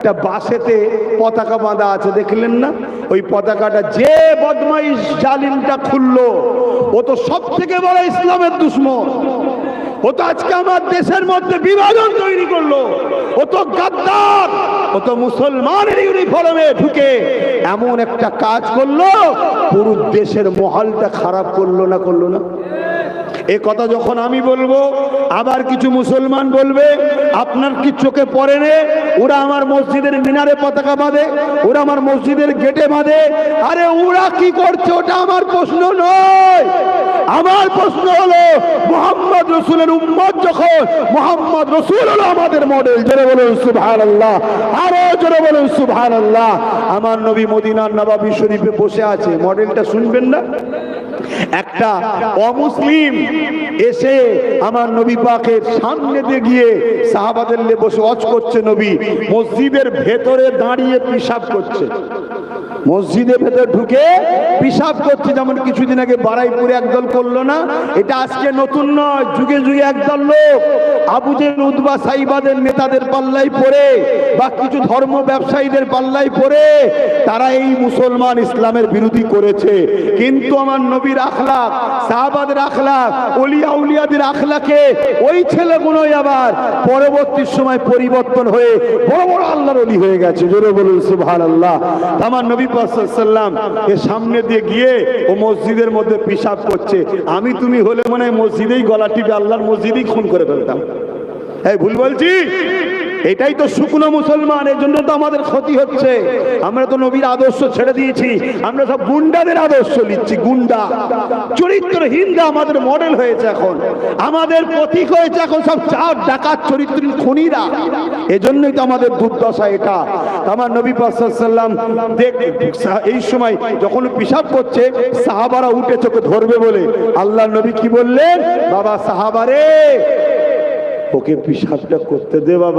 একটা বাসেতে পতাকা বাঁধা আছে, দেখলেন না? ওই পতাকাটা যে বদমাইশ জালিমটা খুললো, ও তো সব থেকে বড় ইসলামের দুশ্মন। ও তো আজকে আমার দেশের মধ্যে বিভাজন তৈরি করল। ও তো গাদ্দার, ও তো মুসলমানের ইউনিফর্মে ঢুকে এমন একটা কাজ করল, পুরো দেশের মহলটা খারাপ করল না করল না? এ কথা যখন আমি বলব, আবার কিছু মুসলমান বলবে, আপনার কি চোখে পড়ে নে? ওরা আমার মসজিদের মিনারে পতাকা বাঁধে, ওরা আমার মসজিদের গেটে বাঁধে। আরে ওরা কি করছে? ওটা আমার প্রশ্ন নয়। আমার প্রশ্ন হলো, মোহাম্মদ রসুলের উম্মত যখন, মোহাম্মদ রসুল হলো আমাদের মডেল জোরে বলুন সুবহান আল্লাহ আরও জোরে বলুন সুবহান আল্লাহ আমার নবী মদিনার নবাবী শরীফে বসে আছে মডেলটা শুনবেন না? একটা অমুসলিম এসে আমার নবী পাকের সামনে দিয়ে গিয়ে সাহাবাদের বসে অজ করছে নবী। মসজিদের ভেতরে দাঁড়িয়ে পিসাব করছে। মসজিদের ভেতর ঢুকে পিসাব করছে, যেমন কিছুদিন আগে বারাইপুরে একদল করল না, এটা আজকে নতুন নয়, যুগে যুগে একদল লোক। আবুজের উদ্বা সাইবাদের নেতাদের পাল্লাই পড়ে বা কিছু ধর্ম ব্যবসায়ীদের পাল্লাই পড়ে, তারা এই মুসলমান ইসলামের বিরোধী করেছে। কিন্তু আমার নবীর আখলাক, সাহাবাদের আখলাক অলিয়া উলিয়াদের আখলাকে ওই ছেলেগুলোই আবার পরবর্তী সময় পরিবর্তন হয়ে বড় বড় আল্লাহর অলি হয়ে গেছে। জোরে বলুন সুবহান আল্লাহ আমার নবী সাল্লাম এর সামনে দিয়ে গিয়ে ও মসজিদের মধ্যে পিসাব করছে। আমি তুমি হলে মনে হয় মসজিদেই গলা টিপে আল্লাহর মসজিদেই খুন করে ফেলতাম। এই ভুল বলছি? এটাই তো শুকনো মুসলমান এর জন্য তো আমাদের ক্ষতি হচ্ছে। আমরা তো নবীর আদর্শ ছেড়ে দিয়েছি। আমরা সব গুন্ডাদের আদর্শ নিচ্ছি, গুন্ডা। চরিত্রহীনরা আমাদের মডেল হয়েছে এখন। আমাদের প্রতীক হয়েছে এখন সব চার ডাকাত চরিত্রহীন খনিরা। এজন্যই তো আমাদের দুর্দশা এটা। আমার নবী সাল্লাম দেখ, এই সময় যখন পিসাব করছে, সাহাবারা উঠে চোখে ধরবে বলে। আল্লাহ নবী কি বললেন? বাবা, সাহাবারে, ওকে পিসাবটা করতে দে বাবা।